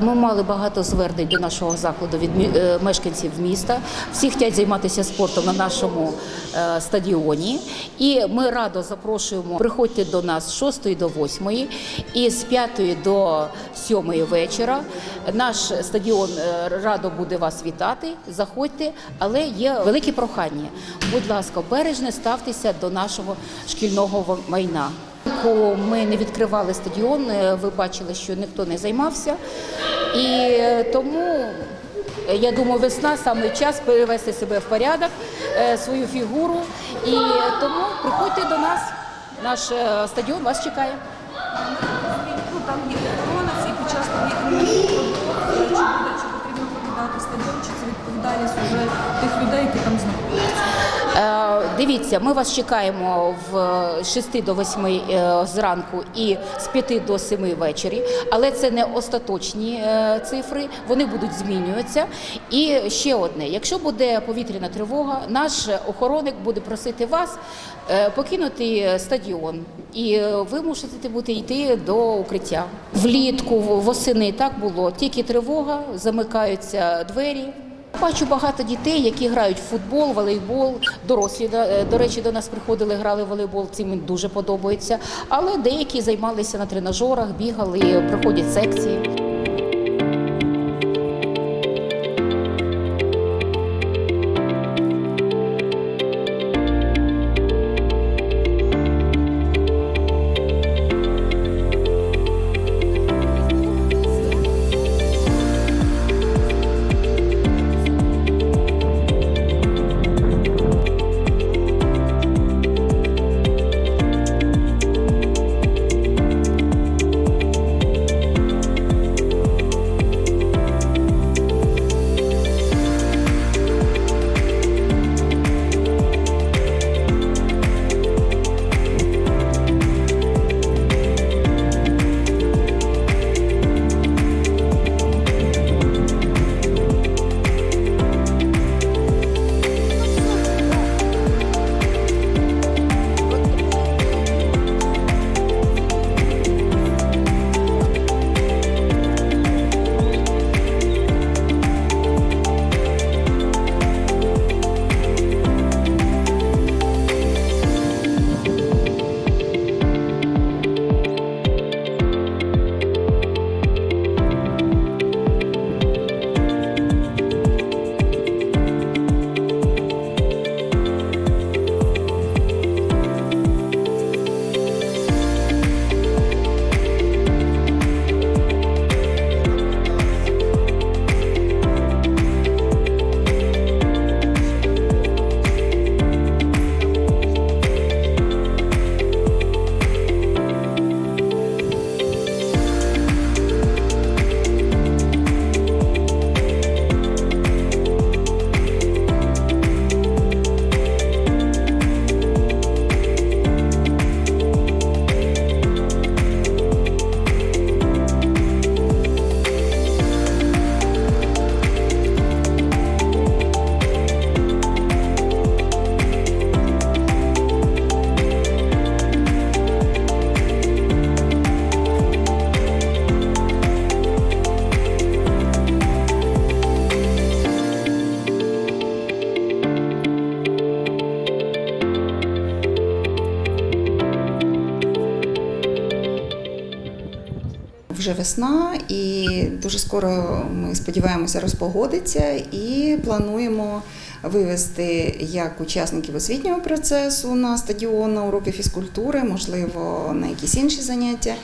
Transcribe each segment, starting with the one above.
Ми мали багато звернень до нашого закладу від е, мешканців міста. Всі хочуть займатися спортом на нашому е, стадіоні. І ми радо запрошуємо приходьте до нас з 6 до 8 і з 5 до 7 вечора. Наш стадіон е, радо буде вас вітати. Заходьте, але є велике прохання. Будь ласка, бережно ставтеся до нашого шкільного майна. Коли Ми не відкривали стадіон, е, ви бачили, що ніхто не займався. І е, тому е, я думаю, весна саме час перевести себе в порядок, свою фігуру. І тому приходьте до нас. Наш стадіон вас чекає. Ну, там є охорона, це під час. Чи чи потрібно покидати стадіон, чи це відповідальність вже тих людей, які там знаходяться? Е, Дивіться, ми вас чекаємо в е, 6 до 8 е, зранку і з 5 до 7 ввечері, але це не остаточні е, цифри, вони будуть змінюватися. І ще одне: якщо буде повітряна тривога, наш охоронник буде просити вас е, покинути стадіон, і е, ви мусите бути йти до укриття. Влітку, восени так було, тільки тривога, замикаються двері. Бачу багато дітей, які грають в футбол, волейбол. Дорослі е, до речі, до нас приходили, грали в волейбол. Цим дуже подобається. Але деякі займалися на тренажерах, бігали, проходять секції. Вже весна, і дуже скоро ми сподіваємося розпогодиться і плануємо вивести як учасників освітнього процесу на стадіон на уроки фізкультури, можливо, на якісь інші заняття,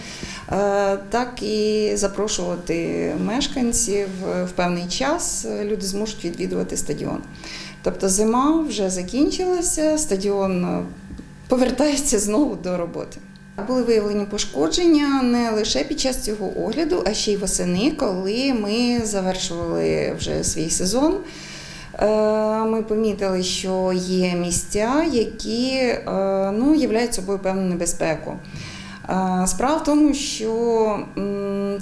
е, так і запрошувати мешканців в певний час. Люди зможуть відвідувати стадіон. Тобто зима вже закінчилася, стадіон повертається знову до роботи. Були виявлені пошкодження не лише під час цього огляду, а ще й восени, коли ми завершували вже свій сезон. Е, Ми помітили, що є місця, які е, ну, являють собою певну небезпеку. Е, Справа в тому, що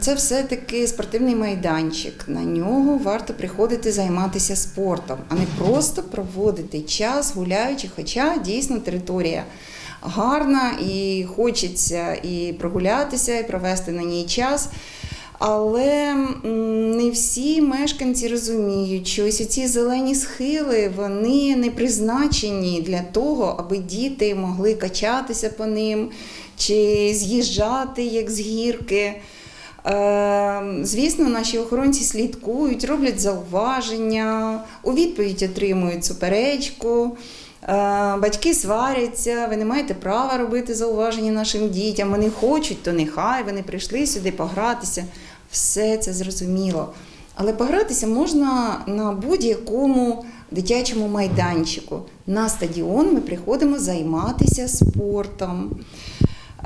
це все-таки спортивний майданчик. На нього варто приходити займатися спортом, а не просто проводити час гуляючи, хоча дійсно територія гарна і хочеться і прогулятися, і провести на ній час. Але не всі мешканці розуміють, що ось ці зелені схили вони не призначені для того, аби діти могли качатися по ним чи з'їжджати як з гірки. Е, Звісно, наші охоронці слідкують, роблять зауваження, у відповідь отримують суперечку. Е, Батьки сваряться, ви не маєте права робити зауваження нашим дітям. Вони хочуть, то нехай вони прийшли сюди погратися. Все це зрозуміло. Але погратися можна на будь-якому дитячому майданчику. На стадіон ми приходимо займатися спортом.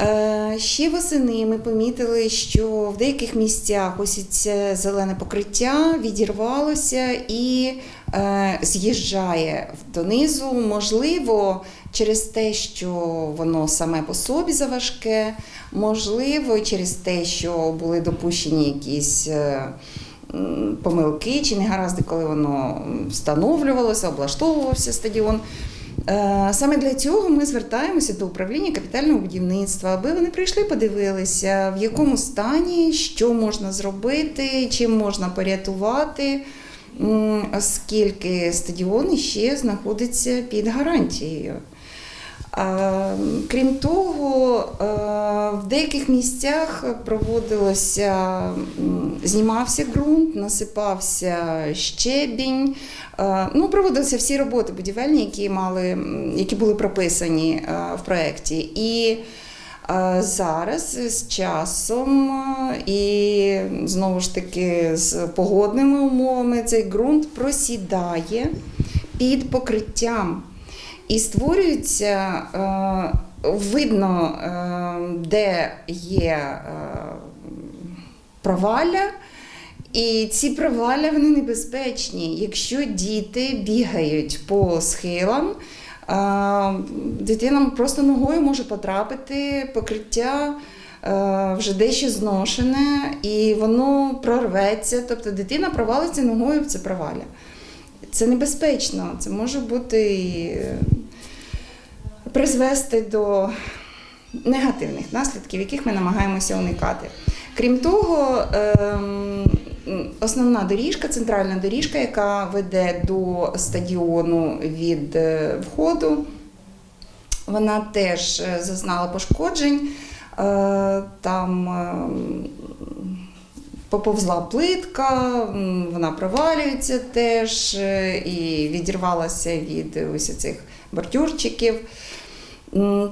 Е, Ще восени ми помітили, що в деяких місцях ось це зелене покриття відірвалося і е, з'їжджає донизу. Можливо, через те, що воно саме по собі заважке, можливо, через те, що були допущені якісь. е, Помилки чи негаразди, коли воно встановлювалося, облаштовувався стадіон. Е, Саме для цього ми звертаємося до управління капітального будівництва, аби вони прийшли, подивилися, в якому стані, що можна зробити, чим можна порятувати, оскільки стадіон ще знаходиться під гарантією. А, Крім того, е, в деяких місцях проводилося, знімався ґрунт, насипався щебінь. Е, Ну, проводилися всі роботи будівельні, які мали, які були прописані е, в проєкті. І зараз з часом і знову ж таки з погодними умовами цей ґрунт просідає під покриттям. І створюється, е, видно, е, де є е, провалля, і ці провалля вони небезпечні. Якщо діти бігають по схилам, дитина просто ногою може потрапити, покриття вже дещо зношене, і воно прорветься, тобто дитина провалиться ногою в це провалля. Це небезпечно, це може бути е, призвести до негативних наслідків, яких ми намагаємося уникати. Крім того, ем, основна доріжка, центральна доріжка, яка веде до стадіону від е, входу, вона теж е, зазнала пошкоджень. Там ем, поповзла плитка, вона провалюється теж е, і відірвалася від ось цих бордюрчиків.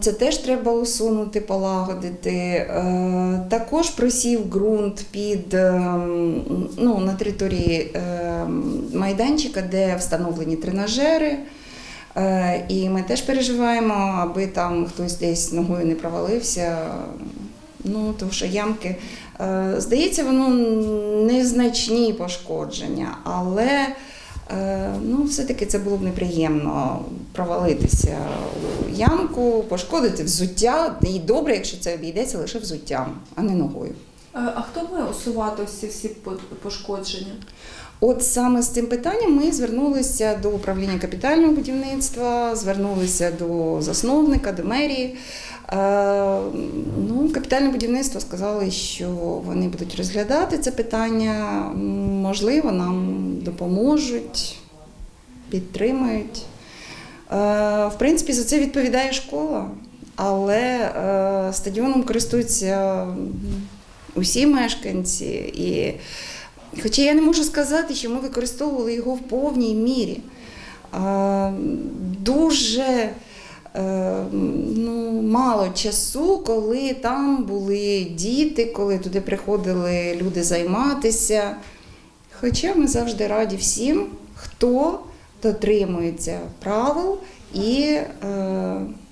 Це теж треба усунути, полагодити. Е, Також просів ґрунт під ну, на території майданчика, де встановлені тренажери. Е, І ми теж переживаємо, аби там хтось десь ногою не провалився. Ну, тому що ямки, е, здається, воно незначні пошкодження, але е, ну, все-таки це було б неприємно провалитися у ямку, пошкодити взуття. І добре, якщо це обійдеться лише взуттям, а не ногою. Е, А хто має усувати ці всі пошкодження? От саме з цим питанням ми звернулися до управління капітального будівництва, звернулися до засновника, до мерії. Е, Ну, капітальне будівництво сказали, що вони будуть розглядати це питання. Можливо, нам допоможуть, підтримують. Е, В принципі, за це відповідає школа, але е, стадіоном користуються усі мешканці. І Хоча я не можу сказати, що ми використовували його в повній мірі. Дуже е, ну, мало часу, коли там були діти, коли туди приходили люди займатися. Хоча ми завжди раді всім, хто дотримується правил і е,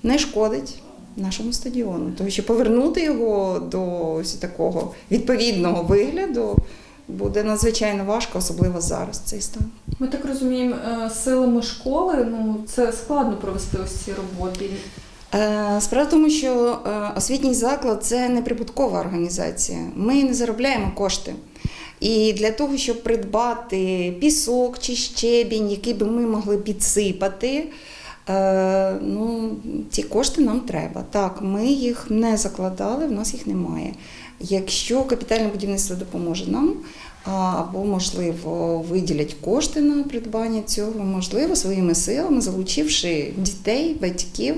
не шкодить нашому стадіону. Тому що повернути його до ось такого відповідного вигляду буде надзвичайно важко, особливо зараз цей стан. Ми так розуміємо, е, силами школи ну це складно провести ось ці роботи. Е, Справа в тому, що е, освітній заклад це не прибуткова організація. Ми не заробляємо кошти. І для того, щоб придбати пісок чи щебінь, який би ми могли підсипати, ну, ці кошти нам треба. Так, ми їх не закладали, в нас їх немає. Якщо капітальне будівництво допоможе нам, або, можливо, виділять кошти на придбання цього, можливо, своїми силами, залучивши дітей, батьків,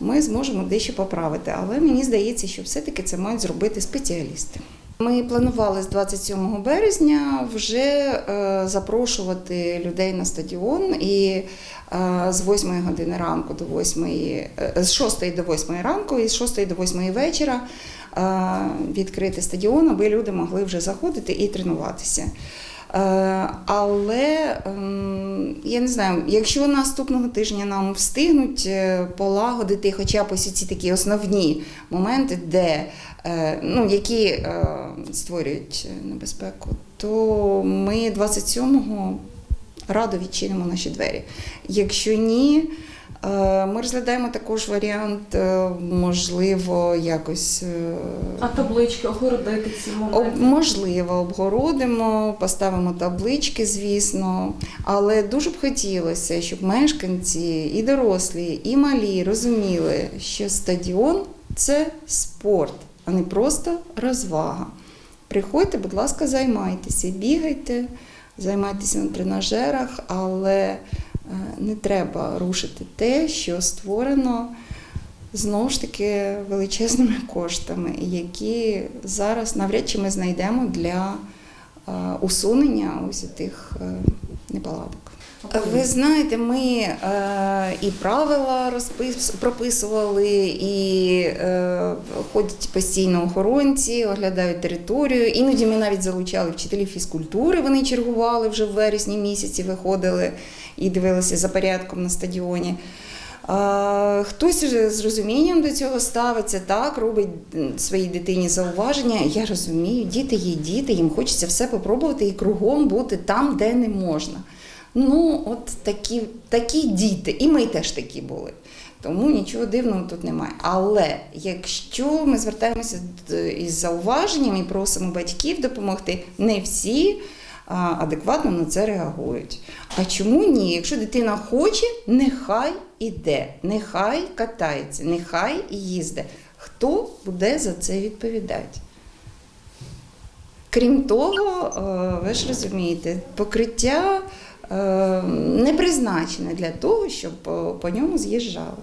ми зможемо дещо поправити. Але мені здається, що все-таки це мають зробити спеціалісти. Ми планували з 27 березня вже е, запрошувати людей на стадіон і е, з 8 години ранку до 8, е, з 6 до 8 ранку і з 6 до 8 вечора відкрити стадіон, аби люди могли вже заходити і тренуватися. Е, Але ем, я не знаю, якщо наступного тижня нам встигнуть е, полагодити хоча б ось ці такі основні моменти, де е, ну, які е, створюють небезпеку, то ми 27-го радо відчинимо наші двері. Якщо ні, е, ми розглядаємо також варіант, е, можливо, якось. е, А таблички, огородити ці моменти. Можливо, обгородимо, поставимо таблички, звісно, але дуже б хотілося, щоб мешканці і дорослі, і малі розуміли, що стадіон це спорт, а не просто розвага. Приходьте, будь ласка, займайтеся, бігайте, займайтеся на тренажерах, але е, не треба рушити те, що створено знову ж таки величезними коштами, які зараз навряд чи ми знайдемо для е, усунення ось тих е, неполадок. Ви знаєте, ми е, і правила розпис, прописували, і е, ходять постійно охоронці, оглядають територію. Іноді ми навіть залучали вчителів фізкультури. Вони чергували вже в вересні місяці, виходили і дивилися за порядком на стадіоні. А, Хтось з розумінням до цього ставиться, так, робить своїй дитині зауваження. Я розумію, діти є діти, їм хочеться все попробувати і кругом бути там, де не можна. Ну, от такі, такі діти, і ми теж такі були. Тому нічого дивного тут немає. Але якщо ми звертаємося із зауваженням і просимо батьків допомогти, не всі адекватно на це реагують. А чому ні? Якщо дитина хоче, нехай іде, нехай катається, нехай їздить. Хто буде за це відповідати? Крім того, е, ви ж розумієте, покриття не призначене для того, щоб е, по ньому з'їжджали.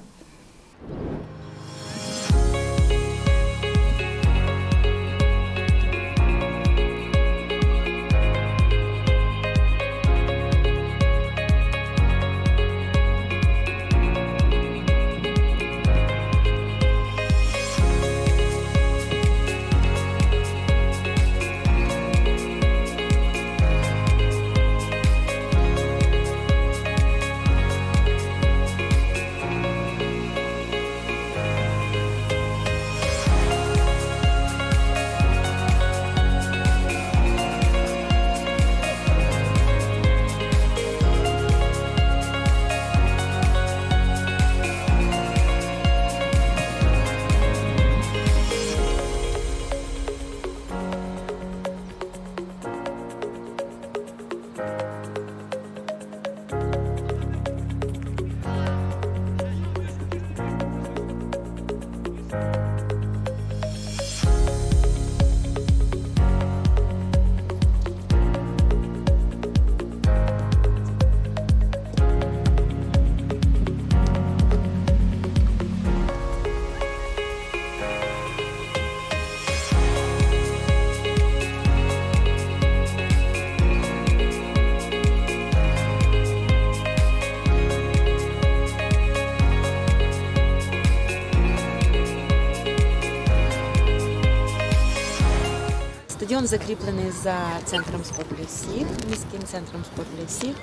Стадіон закріплений за центром спорт для всіх, міським центром спорт для всіх.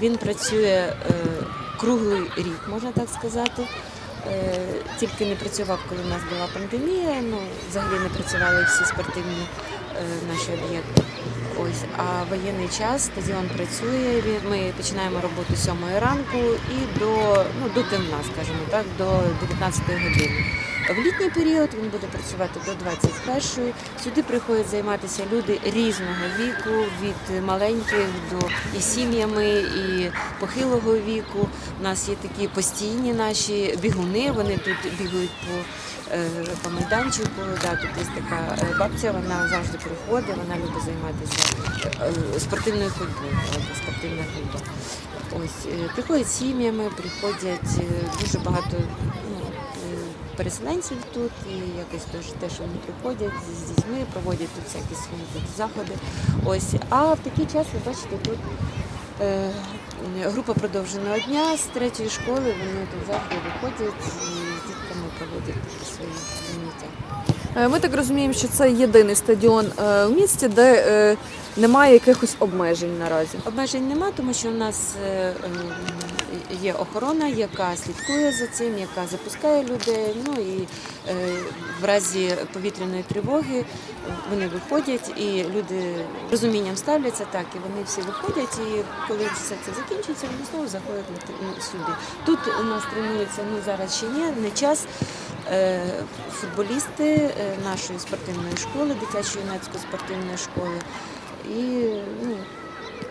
Він працює е, круглий рік, можна так сказати. Е, тільки не працював, коли в нас була пандемія. Ну, взагалі не працювали всі спортивні е, наші об'єкти. Ось, а воєнний час стадіон працює. Ми починаємо роботу 7 ранку і до, ну, до темна, скажімо так, до 19 години. В літній період він буде працювати до 21-ї. Сюди приходять займатися люди різного віку, від маленьких до і сім'ями, і похилого віку. У нас є такі постійні наші бігуни. Вони тут бігають по, е, по майданчику. Да, тут є така е, бабця, вона завжди приходить, вона любить займатися е, спортивною ходьбою. Спортивна ходьба. Ось приходять сім'ями, приходять дуже багато ну, переселенців тут, і якось теж те, що вони приходять з дітьми, проводять тут всякі свої тут заходи. Ось, а в такий час ви бачите тут. е, Група продовженого дня з третьої школи вони тут завжди виходять і з дітками проводять такі свої заняття. Е, Ми так розуміємо, що це єдиний стадіон е, в місті, де е, немає якихось обмежень наразі. Обмежень нема, тому що у нас е, е, є охорона, яка слідкує за цим, яка запускає людей. Ну і е, в разі повітряної тривоги е, вони виходять, і люди розумінням ставляться так, і вони всі виходять. І коли все це закінчиться, вони знову заходять ну, сюди. Тут у нас тренуються, ну зараз ще ні, не час. е, Футболісти нашої спортивної школи, дитячої юнацької спортивної школи. І ну,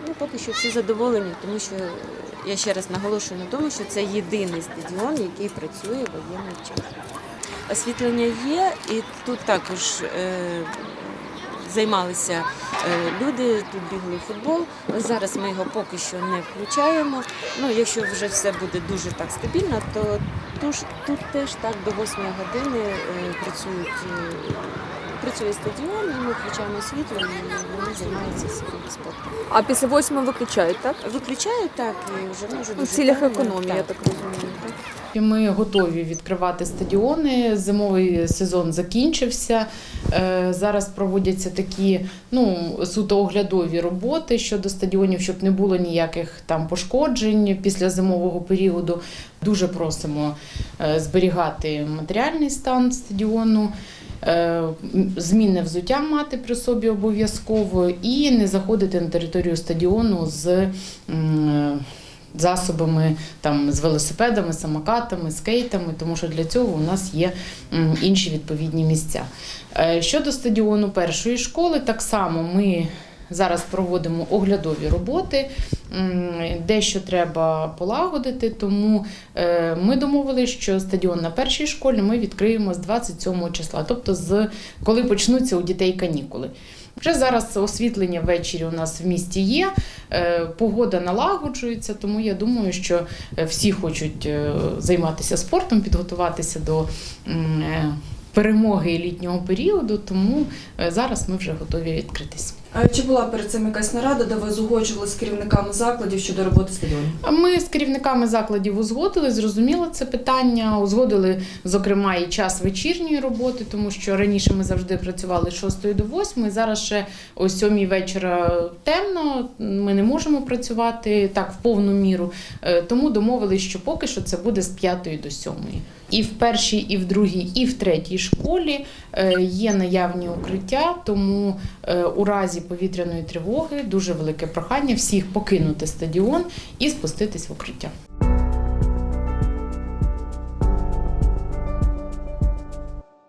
Ну, поки що всі задоволені, тому що я ще раз наголошую на тому, що це єдиний стадіон, який працює воєнний час. Освітлення є, і тут також е, займалися е, люди, тут бігли футбол. Зараз ми його поки що не включаємо. Ну, якщо вже все буде дуже так стабільно, то тут, тут теж так до 8 години е, працюють. е, Працює стадіон, і ми включаємо світло, і вони займаються своїм спортом. А після восьми виключають, так? Виключають так і вже вже У цілях економії, я так розумію. Так? Ми готові відкривати стадіони. Зимовий сезон закінчився. Е, Зараз проводяться такі ну, суто оглядові роботи щодо стадіонів, щоб не було ніяких там пошкоджень після зимового періоду. Дуже просимо е, зберігати матеріальний стан стадіону. Е, Змінне взуття мати при собі обов'язково і не заходити на територію стадіону з засобами там з велосипедами, самокатами, скейтами, тому що для цього у нас є інші відповідні місця. Е, Щодо стадіону першої школи, так само ми зараз проводимо оглядові роботи, дещо треба полагодити, тому е, ми домовилися, що стадіон на першій школі ми відкриємо з 27 числа, тобто з коли почнуться у дітей канікули. Вже зараз освітлення ввечері у нас в місті є. Е, Погода налагоджується, тому я думаю, що е, всі хочуть займатися спортом, підготуватися до перемоги літнього періоду. Тому зараз ми вже готові відкритись. Чи була перед цим якась нарада, де ви узгоджували з керівниками закладів щодо роботи стадіону? Ми з керівниками закладів узгодили, зрозуміло це питання. Узгодили, зокрема, і час вечірньої роботи, тому що раніше ми завжди працювали з 6 до 8, зараз ще о 7 вечора темно. Ми не можемо працювати так в повну міру. Е, Тому домовились, що поки що це буде з 5 до 7. І в першій, і в другій, і в третій школі е, є наявні укриття, тому е, у разі повітряної тривоги дуже велике прохання всіх покинути стадіон і спуститись в укриття.